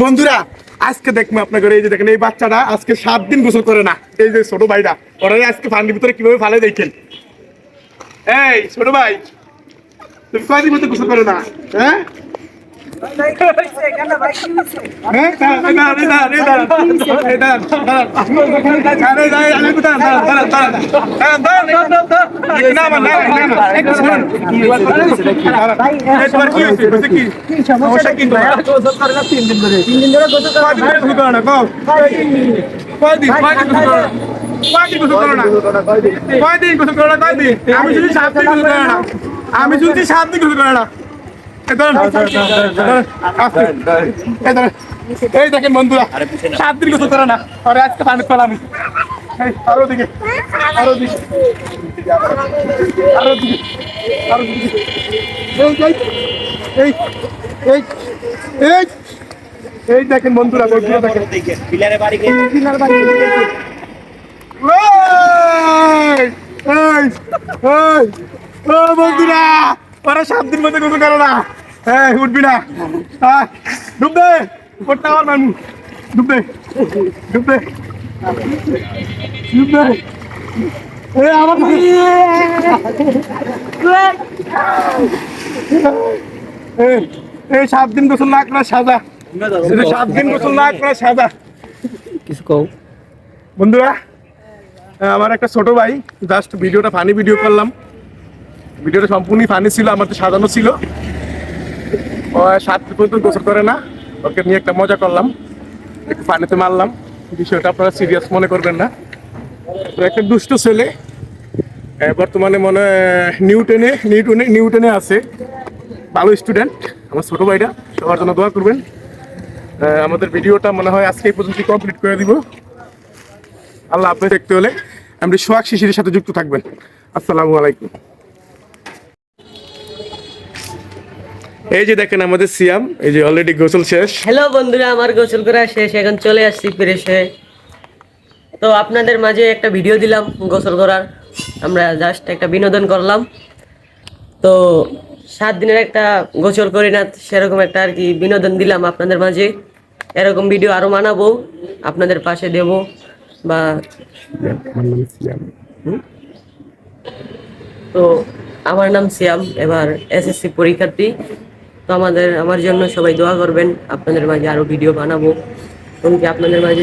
বন্ধুরা, আজকে দেখব আপনাকে এই যে দেখেন, এই বাচ্চাটা আজকে সাত দিন গোসল করে না। এই যে ছোট ভাইটা, ওরা আজকে ফান্ডির ভিতরে কীভাবে ফালে দেখেন? এই, ছোট ভাই, তুমি কয়দিন মতো গোসল করে না? হ্যাঁ? দাঁড়ান, দাঁড়ান, এই দাঁড়ান, এই দাঁড়ান, এই দাঁড়ান, দাঁড়ান। আরে, দাঁড়ান, আরে, দাঁড়ান, দাঁড়ান, দাঁড়ান, দাঁড়ান। দাঁড়ান, দাঁড়ান, দাঁড়ান, দাঁড়ান। না, আমার, না, না, না, একটু শুনুন। দাঁড়ান। এই, তোমার কি হয়েছে? হয়েছে কি? সমস্যা কি তোমার? কয়দিন গোসল করো না? আমি শুনছি সাত দিন গোসল দিন না এই দেখেন বন্ধুরা সাত দিন গোসল করে না আরে আজকে পানি পেলাম এই, আরও দিকে আরও দিকে আরও দিকে আরও দিকে। এই এই এই দেখেন বন্ধুরা বন্ধুরা দেখেন। এই, এই, এই, ও বন্ধুরা ওরা সাত দিন মধ্যে গোসল করো না। হ্যাঁ উঠবি না। ডুব দে। আমার মানু ডুব দে। ডুব দে। ডুব দে। এ আমার এই, এই সাত দিন গোসল না করে সাজা। সাত দিন গোসল না করে সাজা। কিছু কও। বন্ধুরা আমার একটা ছোট ভাই জাস্ট ভিডিওটা ফানি ভিডিও করলাম। ভিডিওটা সম্পূর্ণই ফানি ছিল আমার তো সাজানো ছিল। ও সাত পর্যন্ত গোসল করে না, ওকে নিয়ে একটা মজা করলাম। একটু পানিতে মারলাম। বিষয়টা আপনারা সিরিয়াস মনে করবেন না। তো একটা দুষ্ট ছেলে বর্তমানে মনে নিউটনে নিউটনে নিউটনে আছে। ভালো স্টুডেন্ট আমার ছোট ভাইটা, সবার জন্য দোয়া করবেন। আমাদের ভিডিওটা মনে হয় আজকে এই পর্যন্ত কমপ্লিট করে দিব। আল্লাহ আপনি দেখতে হলে আপনি সোহাগ শিশিরের সাথে যুক্ত থাকবেন। আসসালামু আলাইকুম। এই যে দেখেন আমাদের সিয়াম এই যে অলরেডি গোসল শেষ। হ্যালো বন্ধুরা আমার গোসল করা শেষ এখন চলে আসছি ফ্রেশ হয়ে। তো আপনাদের মাঝে একটা ভিডিও দিলাম গোসল করার। আমরা জাস্ট একটা বিনোদন করলাম। তো সাত দিনের একটা গোসল করি না সেরকম একটা আর কি বিনোদন দিলাম আপনাদের মাঝে। এরকম ভিডিও আরও বানাবো আপনাদের পাশে দেব বা তো আমার নাম সিয়াম এবার এসএসসি পরীক্ষার্থী। আমাদের আমার জন্য সবাই দোয়া করবেন। আপনাদের মাঝে আরও ভিডিও বানাবো। এমনকি আপনাদের মাঝে